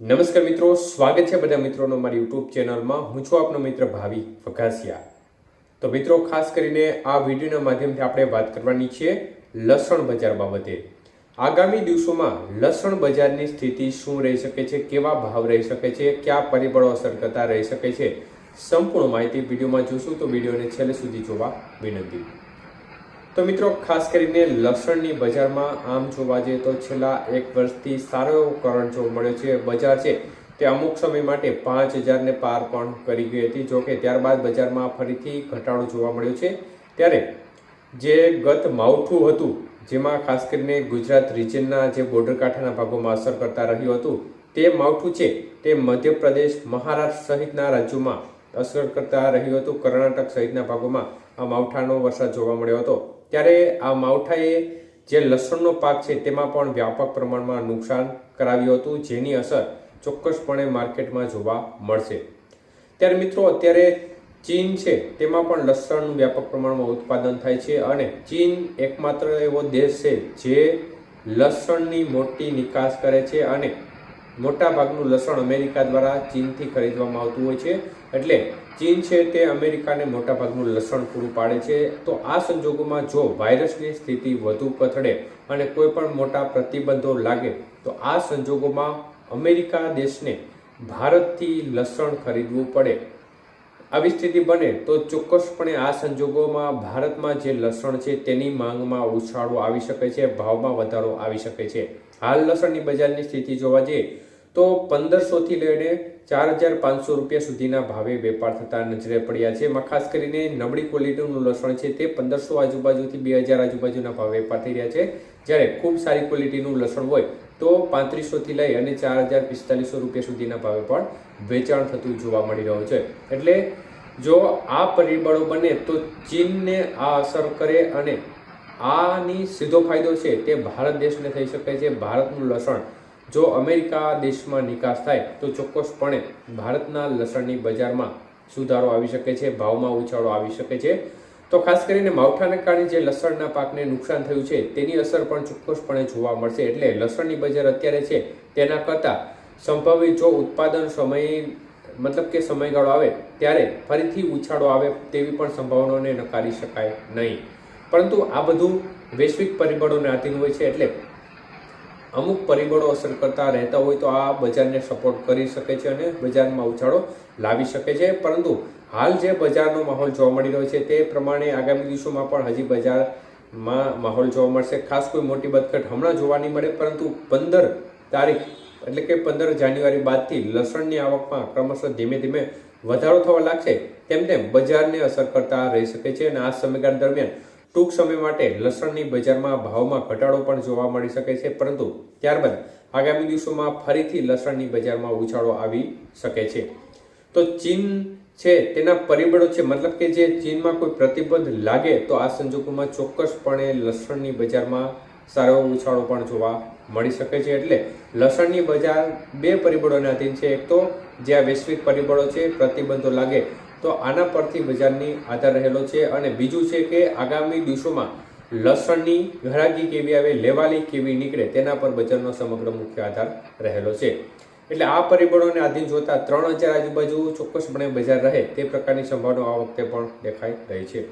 નમસ્કાર મિત્રો, સ્વાગત છે બધા મિત્રોનો મારી યુટ્યુબ ચેનલમાં. હું છું આપનો મિત્ર ભાવિ વઘાસિયા. તો મિત્રો, ખાસ કરીને આ વિડીયોના માધ્યમથી આપણે વાત કરવાની છે લસણ બજાર બાબતે. આગામી દિવસોમાં લસણ બજારની સ્થિતિ શું રહી શકે છે, કેવા ભાવ રહી શકે છે, કયા પરિબળો અસર કરતા રહી શકે છે, સંપૂર્ણ માહિતી વિડીયોમાં જોશું. તો વિડીયોને છેલ્લે સુધી જોવા વિનંતી. તો મિત્રો, ખાસ કરીને લસણની બજારમાં આમ જોવા જઈએ તો છેલ્લા એક વર્ષથી સારો એવો કરંટ જોવા મળ્યો છે. બજાર છે તે અમુક સમય માટે પાંચ હજારને પાર પણ કરી ગઈ હતી. જોકે ત્યારબાદ બજારમાં ફરીથી ઘટાડો જોવા મળ્યો છે. ત્યારે જે ગત માવઠું હતું, જેમાં ખાસ કરીને ગુજરાત રિજનના જે બોર્ડર કાંઠાના ભાગોમાં અસર કરતા રહ્યું હતું, તે માવઠું છે તે મધ્યપ્રદેશ, મહારાષ્ટ્ર સહિતના રાજ્યોમાં અસર કરતા રહ્યું હતું. કર્ણાટક સહિતના ભાગોમાં આ માવઠાનો વરસાદ જોવા મળ્યો હતો. ત્યારે આ માવઠાએ જે લસણનો પાક છે તેમાં પણ વ્યાપક પ્રમાણમાં નુકસાન કરાવ્યું હતું, જેની અસર ચોક્કસપણે માર્કેટમાં જોવા મળશે. ત્યારે મિત્રો, અત્યારે ચીન છે તેમાં પણ લસણનું વ્યાપક પ્રમાણમાં ઉત્પાદન થાય છે અને ચીન એકમાત્ર એવો દેશ છે જે લસણની મોટી નિકાસ કરે છે અને મોટાભાગનું લસણ અમેરિકા દ્વારા ચીનથી ખરીદવામાં આવતું હોય છે. એટલે ચીન છે તે અમેરિકાને મોટાભાગનું લસણ પૂરું પાડે છે. તો આ સંજોગોમાં જો વાયરસની સ્થિતિ વધુ પથડે અને કોઈ પણ મોટા પ્રતિબંધો લાગે, તો આ સંજોગોમાં અમેરિકા દેશને ભારતથી લસણ ખરીદવું પડે. આવી સ્થિતિ બને તો ચોક્કસપણે આ સંજોગોમાં ભારતમાં જે લસણ છે તેની માંગમાં ઉછાળો આવી શકે છે, ભાવમાં વધારો આવી શકે છે. હાલ લસણની બજારની સ્થિતિ જોવા જઈએ તો પંદરસોથી લઈને ચાર હજાર પાંચસો રૂપિયા સુધીના ભાવે વેપાર થતા નજરે પડ્યા છે. એમાં ખાસ કરીને નબળી ક્વોલિટીનું લસણ છે તે પંદરસો આજુબાજુથી બે હજાર આજુબાજુના ભાવે વેપાર થઈ રહ્યા છે. જ્યારે ખૂબ સારી ક્વોલિટીનું લસણ હોય તો પાંત્રીસોથી લઈ અને ચાર હજાર પિસ્તાલીસો રૂપિયા સુધીના ભાવે પણ વેચાણ થતું જોવા મળી રહ્યું છે. એટલે જો આ પરિબળો બને તો ચીનને આ અસર કરે અને આની સીધો ફાયદો છે તે ભારત દેશને થઈ શકે છે. ભારતનું લસણ જો અમેરિકા દેશમાં નિકાસ થાય, તો ચોક્કસપણે ભારતના લસણની બજારમાં સુધારો આવી શકે છે, ભાવમાં ઉછાળો આવી શકે છે. તો ખાસ કરીને માવઠાને કારણે જે લસણના પાકને નુકસાન થયું છે, તેની અસર પણ ચોક્કસપણે જોવા મળશે. એટલે લસણની બજાર અત્યારે છે, તેના કરતાં સંભવિત જો ઉત્પાદન સમય, મતલબ કે સમયગાળો આવે, ત્યારે ફરીથી ઉછાળો આવે તેવી પણ સંભાવનાઓને નકારી શકાય નહીં. પરંતુ આ બધું વૈશ્વિક પરિબળોને આધીન હોય છે, એટલે અમુક પરિબળો અસર કરતા રહેતા હોય તો આ બજારને સપોર્ટ કરી શકે છે અને બજારમાં ઉછાળો લાવી શકે છે. પરંતુ હાલ જે બજારનો માહોલ જોવા મળી રહ્યો છે તે પ્રમાણે આગામી દિવસોમાં પણ હજી બજારમાં માહોલ જોવા મળશે. ખાસ કોઈ મોટી બદકટ હમણાં જોવા નહીં મળે, પરંતુ પંદર તારીખ એટલે કે પંદર જાન્યુઆરી બાદથી લસણની આવકમાં ક્રમશઃ ધીમે ધીમે વધારો થવા લાગશે. તેમ તેમ બજારને અસર કરતા રહી શકે છે અને આ સમયગાળા દરમિયાન ટૂંક સમય માટે લસણની બજારમાં ભાવમાં ઘટાડો પણ જોવા મળી શકે છે, પરંતુ ત્યારબાદ આગામી દિવસોમાં ફરીથી લસણની બજારમાં ઉછાળો આવી શકે છે. તો ચીન છે, તેના પરિબળો છે, મતલબ કે જે ચીનમાં કોઈ પ્રતિબંધ લાગે, તો આ સંજોગોમાં ચોક્કસપણે લસણની બજારમાં સારો ઉછાળો પણ જોવા મળી શકે છે. એટલે લસણની બજાર બે પરિબળોને આધીન છે. એક તો જે આ વૈશ્વિક પરિબળો છે, પ્રતિબંધો લાગે તો આના પરથી બજારની આધાર રહેલો છે અને બીજું છે કે આગામી દિવસોમાં લસણની ઘરાકી કેવી આવે, લેવાલી કેવી નીકળે તેના પર બજારનો સમગ્ર મુખ્ય આધાર રહેલો છે. એટલે આ પરિબળોને આધીન જોતા ત્રણ હજાર આજુબાજુ ચોક્કસપણે બજાર રહે તે પ્રકારની સંભાવનાઓ આ વખતે પણ દેખાઈ રહી છે.